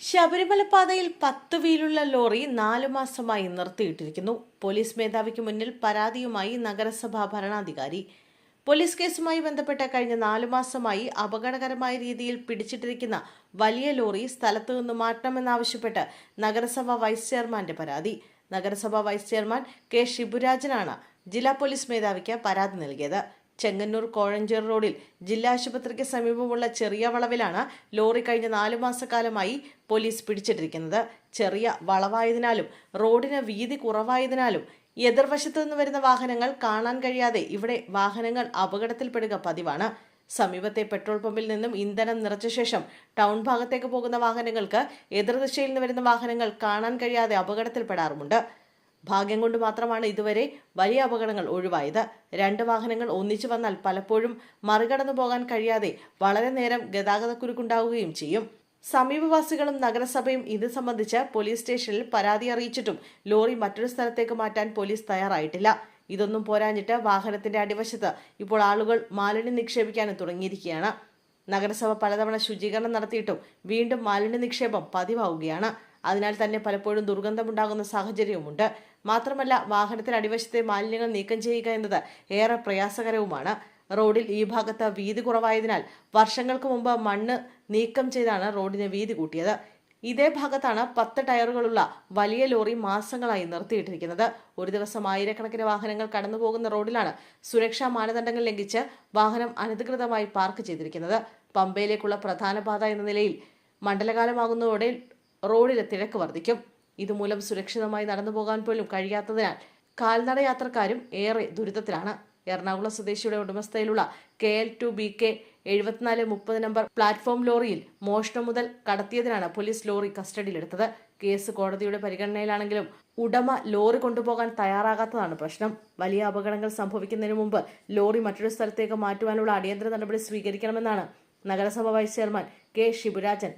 ശബരിമല പാതയിൽ പത്ത് വീലുള്ള ലോറി നാലു മാസമായി നിർത്തിയിട്ടിരിക്കുന്നു. പോലീസ് മേധാവിക്ക് മുന്നിൽ പരാതിയുമായി നഗരസഭാ ഭരണാധികാരി. പോലീസ് കേസുമായി ബന്ധപ്പെട്ട കഴിഞ്ഞ നാലു മാസമായി അപകടകരമായ രീതിയിൽ പിടിച്ചിട്ടിരിക്കുന്ന വലിയ ലോറി സ്ഥലത്തു നിന്ന് മാറ്റണമെന്നാവശ്യപ്പെട്ട് നഗരസഭാ വൈസ് ചെയർമാന്റെ പരാതി. നഗരസഭാ വൈസ് ചെയർമാൻ കെ ഷിബുരാജനാണ് ജില്ലാ പോലീസ് മേധാവിക്ക് പരാതി നൽകിയത്. ചെങ്ങന്നൂർ കോഴഞ്ചേർ റോഡിൽ ജില്ലാ ആശുപത്രിക്ക് സമീപമുള്ള ചെറിയ വളവിലാണ് ലോറി കഴിഞ്ഞ നാലു മാസക്കാലമായി പോലീസ് പിടിച്ചിട്ടിരിക്കുന്നത്. ചെറിയ വളവായതിനാലും റോഡിന് വീതി കുറവായതിനാലും എതിർവശത്തു നിന്ന് വരുന്ന വാഹനങ്ങൾ കാണാൻ കഴിയാതെ ഇവിടെ വാഹനങ്ങൾ അപകടത്തിൽപ്പെടുക പതിവാണ്. സമീപത്തെ പെട്രോൾ പമ്പിൽ നിന്നും ഇന്ധനം നിറച്ച ശേഷം ടൗൺ ഭാഗത്തേക്ക് പോകുന്ന വാഹനങ്ങൾക്ക് എതിർദിശയിൽ നിന്ന് വരുന്ന വാഹനങ്ങൾ കാണാൻ കഴിയാതെ അപകടത്തിൽപ്പെടാറുമുണ്ട്. ഭാഗ്യം കൊണ്ട് മാത്രമാണ് ഇതുവരെ വലിയ അപകടങ്ങൾ ഒഴിവായത്. രണ്ട് വാഹനങ്ങൾ ഒന്നിച്ചു വന്നാൽ പലപ്പോഴും മറികടന്നു പോകാൻ കഴിയാതെ വളരെ നേരം ഗതാഗതക്കുരുക്കുണ്ടാവുകയും ചെയ്യും. സമീപവാസികളും നഗരസഭയും ഇത് സംബന്ധിച്ച് പോലീസ് സ്റ്റേഷനിൽ പരാതി അറിയിച്ചിട്ടും ലോറി മറ്റൊരു സ്ഥലത്തേക്ക് മാറ്റാൻ പോലീസ് തയ്യാറായിട്ടില്ല. ഇതൊന്നും പോരാഞ്ഞിട്ട് വാഹനത്തിന്റെ അടിവശത്ത് ഇപ്പോൾ ആളുകൾ മാലിന്യം നിക്ഷേപിക്കാനും തുടങ്ങിയിരിക്കുകയാണ്. നഗരസഭ പലതവണ ശുചീകരണം നടത്തിയിട്ടും വീണ്ടും മാലിന്യ നിക്ഷേപം പതിവാവുകയാണ്. അതിനാൽ തന്നെ പലപ്പോഴും ദുർഗന്ധമുണ്ടാകുന്ന സാഹചര്യവുമുണ്ട്. മാത്രമല്ല വാഹനത്തിന് അടിവശത്തെ മാലിന്യങ്ങൾ നീക്കം ചെയ്യുക എന്നത് ഏറെ പ്രയാസകരവുമാണ്. റോഡിൽ ഈ ഭാഗത്ത് വീതി കുറവായതിനാൽ വർഷങ്ങൾക്ക് മുമ്പ് മണ്ണ് നീക്കം ചെയ്താണ് റോഡിന് വീതി കൂട്ടിയത്. ഇതേ ഭാഗത്താണ് പത്ത് ടയറുകളുള്ള വലിയ ലോറി മാസങ്ങളായി നിർത്തിയിട്ടിരിക്കുന്നത്. ഒരു ദിവസം ആയിരക്കണക്കിന് വാഹനങ്ങൾ കടന്നുപോകുന്ന റോഡിലാണ് സുരക്ഷാ മാനദണ്ഡങ്ങൾ ലംഘിച്ച് വാഹനം അനധികൃതമായി പാർക്ക് ചെയ്തിരിക്കുന്നത്. പമ്പയിലേക്കുള്ള പ്രധാന പാത എന്ന നിലയിൽ മണ്ഡലകാലമാകുന്നതോടെ റോഡിലെ തിരക്ക് വർദ്ധിക്കും. ഇതുമൂലം സുരക്ഷിതമായി നടന്നു പോകാൻ പോലും കഴിയാത്തതിനാൽ കാൽനട യാത്രക്കാരും ഏറെ ദുരിതത്തിലാണ്. എറണാകുളം സ്വദേശിയുടെ ഉടമസ്ഥയിലുള്ള K L two B K എഴുപത്തിനാല് മുപ്പത് നമ്പർ പ്ലാറ്റ്ഫോം ലോറിയിൽ മോഷണം മുതൽ കടത്തിയതിനാണ് പോലീസ് ലോറി കസ്റ്റഡിയിലെടുത്തത്. കേസ് കോടതിയുടെ പരിഗണനയിലാണെങ്കിലും ഉടമ ലോറി കൊണ്ടുപോകാൻ തയ്യാറാകാത്തതാണ് പ്രശ്നം. വലിയ അപകടങ്ങൾ സംഭവിക്കുന്നതിന് മുമ്പ് ലോറി മറ്റൊരു സ്ഥലത്തേക്ക് മാറ്റുവാനുള്ള അടിയന്തര നടപടി സ്വീകരിക്കണമെന്നാണ് നഗരസഭ വൈസ് ചെയർമാൻ കെ ശിവരാജൻ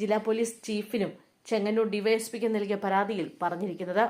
ജില്ലാ പോലീസ് ചീഫിനും ചെങ്ങന്നൂർ ഡിവൈഎസ്പിക്കും നൽകിയ പരാതിയിൽ പറഞ്ഞിരിക്കുന്നത്.